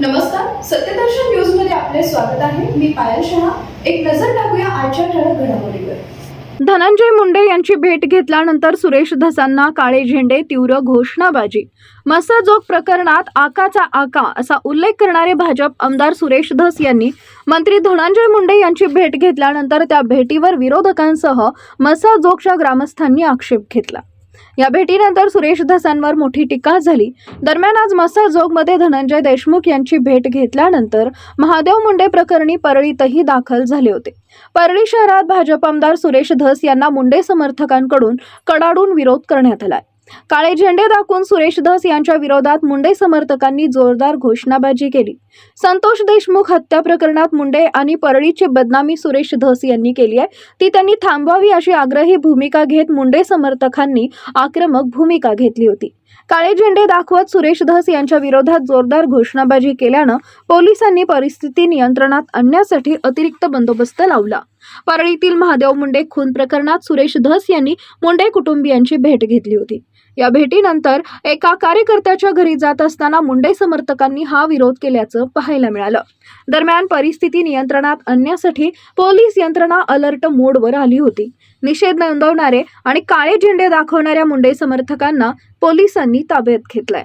नमस्कार सत्यदर्शन न्यूजमध्ये आपले स्वागत आहे. मी पायल शहा. एक नजर टाकूया आजच्या ठळक घडामोडीवर. धनंजय मुंडे यांची भेट घेतल्यानंतर सुरेश धसांना काळे झेंडे तीव्र घोषणाबाजी. मसाजोग प्रकरणात आकाचा आका असा उल्लेख करणारे भाजप आमदार सुरेश धस यांनी मंत्री धनंजय मुंडे यांची भेट घेतल्यानंतर त्या भेटीवर विरोधकांसह मसाजोगच्या ग्रामस्थांनी आक्षेप घेतला. या भेटीनंतर सुरेश धसांवर मोठी टीका झाली. दरम्यान आज मसाजोगमध्ये धनंजय देशमुख यांची भेट घेतल्यानंतर महादेव मुंडे प्रकरणी परळीतही दाखल झाले होते. परळी शहरात भाजप आमदार सुरेश धस यांना मुंडे समर्थकांकडून कडाडून विरोध करण्यात आलाय. काळे झेंडे दाखवून सुरेश धस यांच्या विरोधात मुंडे समर्थकांनी जोरदार घोषणाबाजी केली. संतोष देशमुख हत्या प्रकरणात मुंडे आणि परळीची बदनामी सुरेश धस यांनी केली आहे. ती त्यांनी थांबवावी अशी आग्रही भूमिका घेत मुंडे समर्थकांनी आक्रमक भूमिका घेतली होती. काळे झेंडे दाखवत सुरेश धस यांच्या विरोधात जोरदार घोषणाबाजी केल्यानं पोलिसांनी परिस्थिती नियंत्रणात आणण्यासाठी अतिरिक्त बंदोबस्त लावला. परळीतील महादेव मुंडे खून प्रकरणात सुरेश धस यांनी मुंडे कुटुंबियांची भेट घेतली होती. या भेटीनंतर एका कार्यकर्त्याच्या घरी जात असताना मुंडे समर्थकांनी हा विरोध केल्याचं पाहायला मिळालं. दरम्यान परिस्थिती नियंत्रणात आणण्यासाठी पोलीस यंत्रणा अलर्ट मोडवर आली होती. निषेध नोंदवणारे आणि काळे झेंडे दाखवणाऱ्या मुंडे समर्थकांना पोलिसांनी ताब्यात घेतलंय.